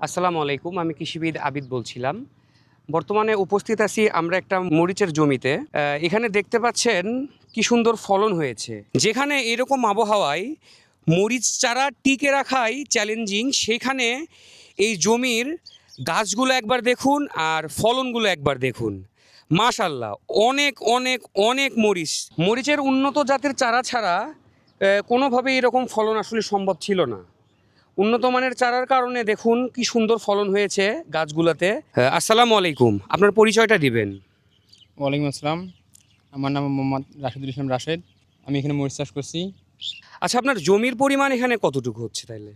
আসসালামু আলাইকুম আমি কৃষিবিদ আবিদ বলছিলাম। বর্তমানে উপস্থিত আছি আমরা একটা মরিচের জমিতে। এখানে দেখতে পাচ্ছেন কি সুন্দর ফলন হয়েছে। যেখানে এরকম আবহাওয়ায় মরিচ চারা টিকে রাখাই চ্যালেঞ্জিং সেখানে এই জমির গাছগুলো একবার দেখুন আর ফলনগুলো একবার দেখুন। মাশাল্লাহ অনেক অনেক অনেক মরিচ। মরিচের উন্নত জাতের চারা ছাড়া আহ, কোনোভাবেই এরকম ফলন আসলে সম্ভব ছিল না। উন্নত মানের চারার কারণে দেখুন কি সুন্দর ফলন হয়েছে গাছগুলোতে। আসসালামু আলাইকুম। আপনার পরিচয়টা দিবেন। ওয়ালাইকুম আসসালাম। আমার নাম মোহাম্মদ রাশিদুল ইসলাম রাশেদ। আমি এখানে মরিচ চাষ করছি। আচ্ছা আপনার জমির পরিমাণ এখানে কতটুকু হচ্ছে তাইলে?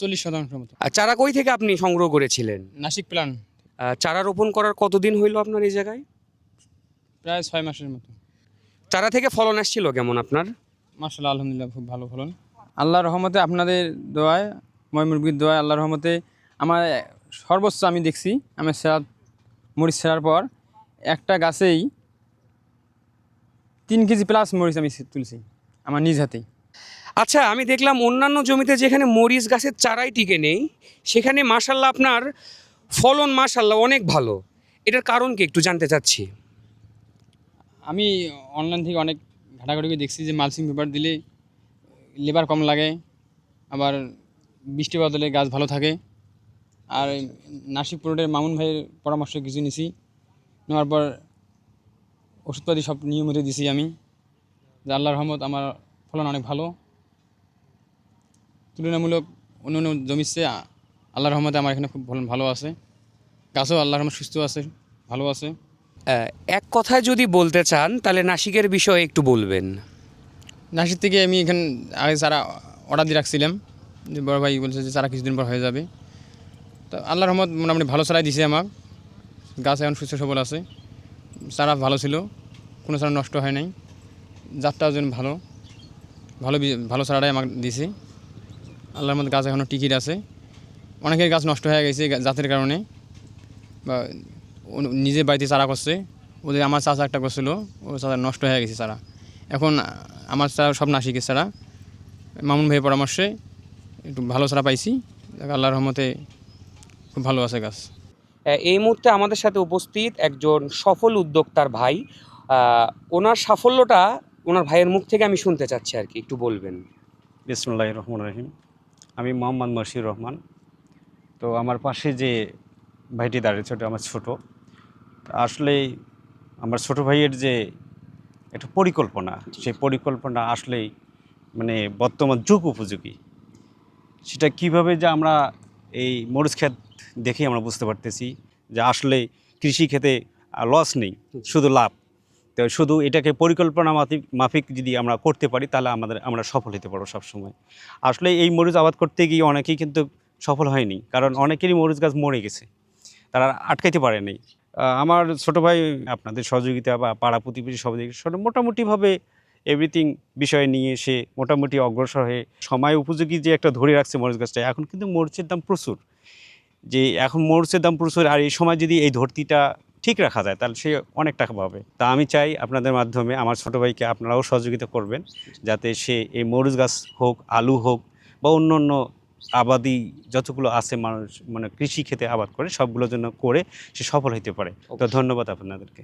চল্লিশ শতাংশ মতো। আর চারা কই থেকে আপনি সংগ্রহ করেছিলেন? নাসিক প্ল্যান চারা রোপণ করার কতদিন হইল আপনার এই জায়গায়? প্রায় ছয় মাসের মতো। চারা থেকে ফলন আসছিল কেমন আপনার? মার্শাল্লাহ আলহামদুলিল্লাহ খুব ভালো ফলন। আল্লাহ রহমতে আপনাদের দোয়ায় ময় মুরগির দোয়ায় আল্লাহর রহমতে আমার সর্বোচ্চ আমি দেখছি আমি সেরা মরিচ ছেঁড়ার পর একটা গাছেই তিন কেজি প্লাস মরিচ আমি তুলছি আমার নিজ হাতেই। আচ্ছা আমি দেখলাম অন্যান্য জমিতে যেখানে মরিচ গাছের চারাই টিকে নেই সেখানে মাশাল্লাহ আপনার ফলন মাশাল্লাহ অনেক ভালো। এটার কারণ কি একটু জানতে চাচ্ছি। আমি অনলাইন থেকে অনেক ঘাটাঘাটি করে দেখছি যে মালসিং পেপার দিলে লেবার কম লাগে আবার বৃষ্টি বদলে গাছ ভালো থাকে। আর নাসিক পুরোটের মামুন ভাইয়ের পরামর্শ কিছু নিছি। নেওয়ার পর ওষুধপাতি সব নিয়মিত দিছি আমি। যে আল্লাহর রহমত আমার ফলন অনেক ভালো। তুলনামূলক অন্য অন্য জমির চেয়ে আ- আল্লাহর রহমতে আমার এখানে খুব ফলন ভালো আছে। গাছও আল্লাহর রহমত সুস্থ আছে ভালো আছে। এক কথায় যদি বলতে চান তাহলে নাসিকের বিষয়ে একটু বলবেন। নাসিক থেকে আমি এখানে আগে চারা অর্ডার দিয়ে রাখছিলাম বড় ভাই বলছে যে চারা কিছুদিন পর হয়ে যাবে। তো আল্লাহর রহমত মোটামুটি ভালো চারাই দিছে আমার। গাছ এখন সুস্থ সবল আছে। চারা ভালো ছিল, কোনো চারা নষ্ট হয় নাই। জাতটাও যেন ভালো। ভালো ভালো চারাটাই আমাকে দিছে। আল্লাহর মধ্যে গাছ এখনও টিকিট আছে। অনেকের গাছ নষ্ট হয়ে গেছে জাতের কারণে। বা ও- নিজে বাড়িতে চারা করছে। ওদের আমার চাচা একটা করছিল, ও চাচা নষ্ট হয়ে গেছে চারা। এখন আমার চারা সব নাসিকের চারা। মামুন ভাইয়ের পরামর্শে একটু ভালো চারা পাইছি। আল্লাহর রহমতে খুব ভালো আছে গাছ। এই মুহূর্তে আমাদের সাথে উপস্থিত একজন সফল উদ্যোক্তার ভাই। ওনার সাফল্যটা ওনার ভাইয়ের মুখ থেকে আমি শুনতে চাচ্ছি আর কি একটু বলবেন। বিসমুল্লাহ রহমান রহিম। আমি মোহাম্মদ মশির রহমান। তো আমার পাশে যে ভাইটি দাঁড়িয়েছে ওটা আমার ছোট। আসলে আমার ছোট ভাইয়ের যে একটা পরিকল্পনা সেই পরিকল্পনা আসলেই মানে বর্তমান যুগ উপযোগী। সেটা কীভাবে যে আমরা এই মরিচ ক্ষেত দেখেই আমরা বুঝতে পারতেছি যে আসলে কৃষি ক্ষেতে লস নেই, শুধু লাভ। তো শুধু এটাকে পরিকল্পনা মাফিক মাফিক যদি আমরা করতে পারি, তাহলে আমাদের, আমরা সফল হতে পারব সবসময়। আসলে এই মরিচ আবাদ করতে গিয়ে অনেকেই কিন্তু সফল হয়নি, কারণ অনেকেরই মরিচ গাছ মরে গেছে। তারা আটকাইতে পারেনি আমার ছোট ভাই আপনাদের সহযোগিতা বা পাড়া প্রতিবেশী সহযোগিতা মোটামুটিভাবে এভরিথিং বিষয় নিয়ে সে মোটামুটি অগ্রসর হয়ে সময় উপযোগী যে একটা ধরে রাখছে মরিচ গাছটা এখন কিন্তু মরিচের দাম প্রচুর। যে এখন মরিচের দাম প্রচুর আর এই সময় যদি এই ধরতিটা ঠিক রাখা যায় তাহলে সে অনেক টাকা পাবে। তা আমি চাই আপনাদের মাধ্যমে আমার ছোটো ভাইকে আপনারাও সহযোগিতা করবেন যাতে সে এই মরিচ গাছ হোক আলু হোক বা অন্য অন্য আবাদি যতগুলো আছে মানুষ মানে কৃষি খেতে আবাদ করে সবগুলোর জন্য করে সে সফল হতে পারে। তো ধন্যবাদ আপনাদেরকে।